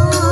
Oh.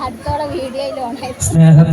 അടുത്തോടെ വീഡിയോയിൽ സ്നേഹത്തിൽ